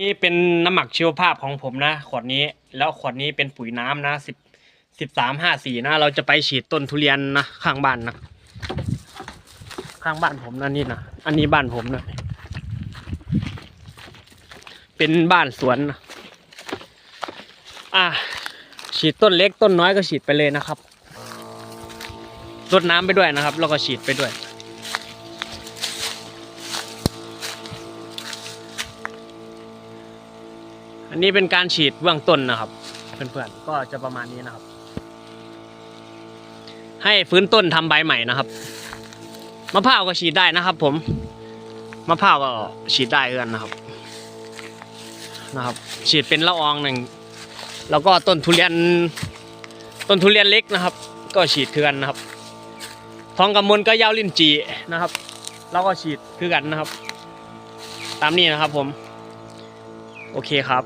นี่เป็นน้ำหมักชีวภาพของผมนะ ขวดนี้ แล้วขวดนี้เป็นปุ๋ยน้ำนะสิบสิบสามห้าสี่นะ เราจะไปฉีดต้นทุเรียนนะ ข้างบ้านนะ ข้างบ้านผมนะนี่นะ อันนี้บ้านผมนะ เป็นบ้านสวนนะอะฉีดต้นเล็กต้นน้อยก็ฉีดไปเลยนะครับรดน้ำไปด้วยนะครับ แล้วก็ฉีดไปด้วย อันนี้เป็นการฉีดเบื้องต้นนะครับ เพื่อนๆก็จะประมาณนี้นะครับ ให้ฟื้นต้นทำใบใหม่นะครับมะพร้าวก็ฉีดได้นะครับ ผมมะพร้าวก็ฉีดได้เอือนนะครับนะครับ ฉีดเป็นละอองหนึ่งแล้วก็ต้นทุเรียนต้นทุเรียนเล็กนะครับ ก็ฉีดเทือนนะครับ ทองกำมลก็ยาวลิ้นจีนะครับ แล้วก็ฉีดคือกันนะครับ ตามนี้นะครับผม โอเคครับ